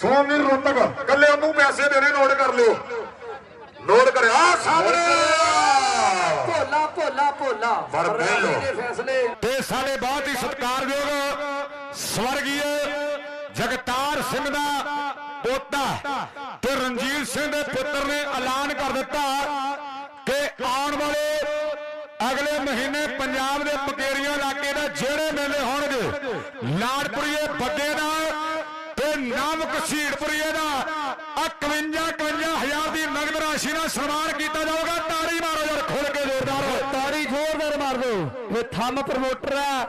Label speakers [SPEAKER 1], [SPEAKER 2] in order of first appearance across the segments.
[SPEAKER 1] ਸੋਮਵੀਰ ਰੋਤਕ ਕੱਲੇ ਉਹਨੂੰ ਪੈਸੇ ਦੇਣੇ ਨੋਟ ਕਰ ਲਿਓ। ਨੋਟ ਕਰਿਆ ਸਾਹਮਣੇ!
[SPEAKER 2] ਭੋਲਾ ਭੋਲਾ ਭੋਲਾ। ਦੇ ਫੈਸਲੇ।
[SPEAKER 3] ਤੇ ਸਾਡੇ ਬਹੁਤ ਹੀ ਸਤਿਕਾਰਯੋਗ ਸਵਰਗੀ ਜਗਤਾਰ ਸਿੰਘ ਦਾ ਪੋਤਾ ਤੇ ਰਣਜੀਤ ਸਿੰਘ ਦੇ ਪੁੱਤਰ ਨੇ ਐਲਾਨ ਕਰ ਦਿੱਤਾ ਕਿ ਆਉਣ ਵਾਲੇ ਅਗਲੇ ਮਹੀਨੇ ਪੰਜਾਬ ਦੇ ਪਕੇਰੀਆਂ ਇਲਾਕੇ ਦਾ ਜਿਹੜੇ ਮੇਲੇ ਹੋਣਗੇ ਲਾੜਪੁਰੀਏ ਬੱਗੇ ਦਾ ਤੇ ਨਾਮ ਦਾ 51 51 ਦੀ ਨਗਦ ਰਾਸ਼ੀ ਨਾਲ ਸਨਮਾਨ ਕੀਤਾ ਜਾਊਗਾ। ਤਾੜੀ ਮਾਰੋ ਯਾਰ, ਖੁੱਲ ਕੇ ਜ਼ੋਰਦਾਰ
[SPEAKER 2] ਤਾੜੀ ਜ਼ੋਰਦਾਰ ਮਾਰ ਦਿਓ। ਇਹ ਥੰਮ ਪ੍ਰਮੋਟਰ ਆ,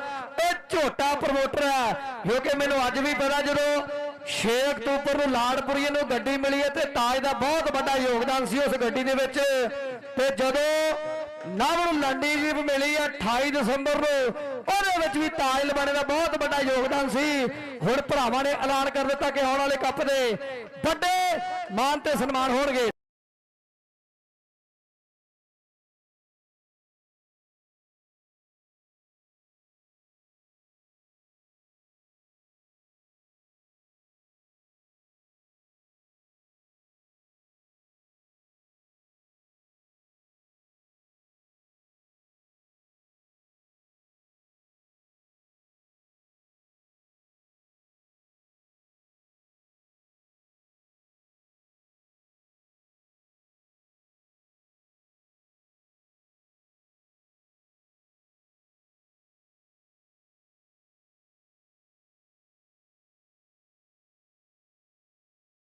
[SPEAKER 2] ਇਹ ਝੋਟਾ ਪ੍ਰਮੋਟਰ ਆ। ਕਿਉਂਕਿ ਮੈਨੂੰ ਅੱਜ ਵੀ ਪਤਾ ਜਦੋਂ 6 ਅਕਤੂਬਰ ਨੂੰ ਲਾੜਪੁਰੀਏ ਨੂੰ ਗੱਡੀ ਮਿਲੀ ਹੈ ਤੇ ਤਾਜ ਦਾ ਬਹੁਤ ਵੱਡਾ ਯੋਗਦਾਨ ਸੀ ਉਸ ਗੱਡੀ ਦੇ ਵਿੱਚ। ਤੇ ਜਦੋਂ ਨਵ ਨੂੰ ਲੰਡੀ ਮਿਲੀ ਹੈ 28 ਦਸੰਬਰ ਨੂੰ। ਉਹਦੇ ਵਿੱਚ ਵੀ ਤਾਜ ਲਵਾਣੇ ਦਾ ਬਹੁਤ ਵੱਡਾ ਯੋਗਦਾਨ ਸੀ। ਹੁਣ ਭਰਾਵਾਂ ਨੇ ਐਲਾਨ ਕਰ ਦਿੱਤਾ ਕਿ ਆਉਣ ਵਾਲੇ ਕੱਪ ਦੇ ਵੱਡੇ ਮਾਨ ਤੇ ਸਨਮਾਨ ਹੋਣਗੇ।